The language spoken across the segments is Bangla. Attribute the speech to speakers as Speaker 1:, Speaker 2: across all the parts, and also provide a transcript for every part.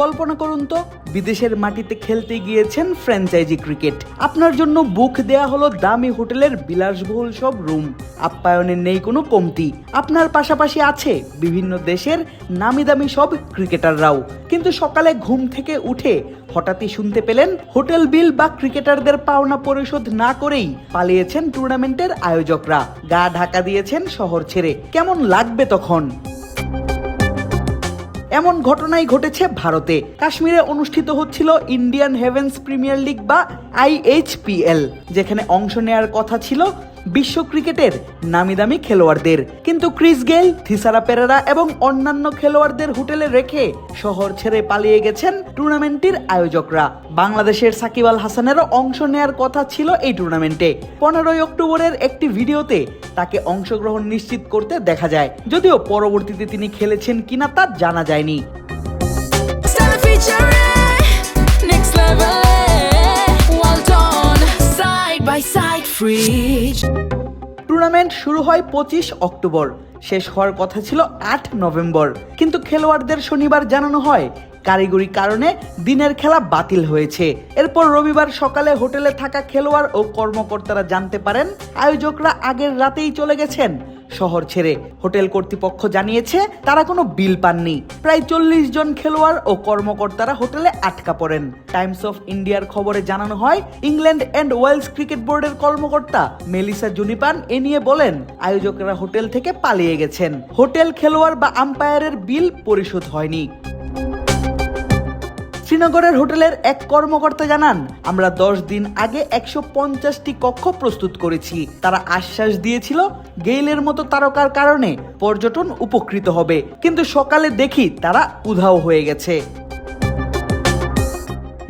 Speaker 1: কল্পনা করুন তো, বিদেশের মাটিতে খেলতে গিয়েছেন ফ্র্যাঞ্চাইজি ক্রিকেট। আপনার জন্য বুক দেয়া হলো দামি হোটেলের বিলাসবহুল সব রুম। আপ্যায়নের নেই কোনো কমতি। আপনার পাশাপাশি আছে বিভিন্ন দেশের নামি দামি সব ক্রিকেটাররাও। কিন্তু সকালে ঘুম থেকে উঠে হঠাৎই শুনতে পেলেন, হোটেল বিল বা ক্রিকেটারদের পাওনা পরিশোধ না করেই পালিয়েছেন টুর্নামেন্টের আয়োজকরা। গা ঢাকা দিয়েছেন শহর ছেড়ে। কেমন লাগবে তখন? এমন ঘটনাই ঘটেছে ভারতে। কাশ্মীরে অনুষ্ঠিত হচ্ছিল ইন্ডিয়ান হেভেন্স প্রিমিয়ার লিগ বা আইএইচপিএল, যেখানে অংশ নেয়ার কথা ছিল বিশ্ব ক্রিকেটের নামি দামি খেলোয়াড়দের। কিন্তু ক্রিস গেল থিসারা পেরেরা এবং অন্যান্য খেলোয়াড়দের হোটেলে রেখে শহর ছেড়ে পালিয়ে গেছেন টুর্নামেন্টটির আয়োজকরা। বাংলাদেশের সাকিব আল হাসানেরও অংশ নেয়ার কথা ছিল এই টুর্নামেন্টে। পনেরোই অক্টোবরের একটি ভিডিওতে তাকে অংশগ্রহণ নিশ্চিত করতে দেখা যায়। যদিও পরবর্তীতে তিনি খেলেছেন কিনা তা জানা যায়নি।
Speaker 2: Stella next level.
Speaker 1: টুর্নামেন্ট শুরু হয় পঁচিশ অক্টোবর। শেষ হওয়ার কথা ছিল আট নভেম্বর। কিন্তু খেলোয়াড়দের শনিবার জানানো হয়, কারিগরি কারণে দিনের খেলা বাতিল হয়েছে। এরপর রবিবার সকালে হোটেলে থাকা খেলোয়াড় ও কর্মকর্তারা জানতে পারেন, আয়োজকরা আগের রাতেই চলে গেছেন। শহর ছেড়ে হোটেল কর্তৃপক্ষ জানিয়েছে তারা কোনো বিল পাননি। প্রায় চল্লিশ জন খেলোয়াড় ও কর্মকর্তারা হোটেলে আটকা পড়েন। টাইমস অফ ইন্ডিয়ার খবরে জানানো হয়, ইংল্যান্ড অ্যান্ড ওয়েলস ক্রিকেট বোর্ডের কর্মকর্তা মেলিসা জুনিপান এ নিয়ে বলেন, আয়োজকরা হোটেল থেকে পালিয়ে গেছেন। হোটেল খেলোয়াড় বা আম্পায়ারের বিল পরিশোধ হয়নি। শ্রীনগরের হোটেলের এক কর্মকর্তা জানান, আমরা দশ দিন আগে একশো পঞ্চাশটি কক্ষ প্রস্তুত করেছি। তারা আশ্বাস দিয়েছিল গেইলের মতো তারকার কারণে পর্যটন উপকৃত হবে। কিন্তু সকালে দেখি তারা উধাও হয়ে গেছে।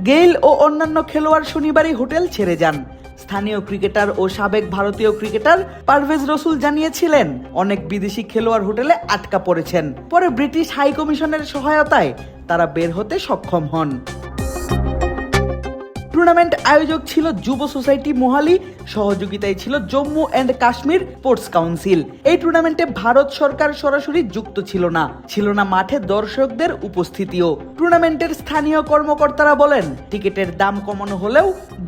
Speaker 1: গেইল ও অন্যান্য খেলোয়াড় শনিবারই হোটেল ছেড়ে যান। স্থানীয় ক্রিকেটার ও সাবেক ভারতীয় ক্রিকেটার পারভেজ রসুল জানিয়েছিলেন, অনেক বিদেশি খেলোয়াড় হোটেলে আটকা পড়েছেন। পরে ব্রিটিশ হাই কমিশনের সহায়তায় তারা বের হতে সক্ষম হন। টুর্নামেন্ট আয়োজক ছিল যুব সোসাইটি মোহালি, সহযোগিতায় ছিল Jammu and Kashmir sports council. এই টুর্নামেন্টে ভারত সরকার সরাসরি যুক্ত ছিল না ছিল না মাঠে দর্শকদের উপস্থিতিও। টুর্নামেন্টের স্থানীয় কর্মকর্তারা বলেন, টিকিটের দাম কমানো হলেও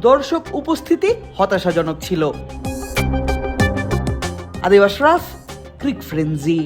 Speaker 1: দর্শক উপস্থিতি হতাশাজনক ছিল। আদিব আশরাফ ক্রিক ফ্রেন্সি।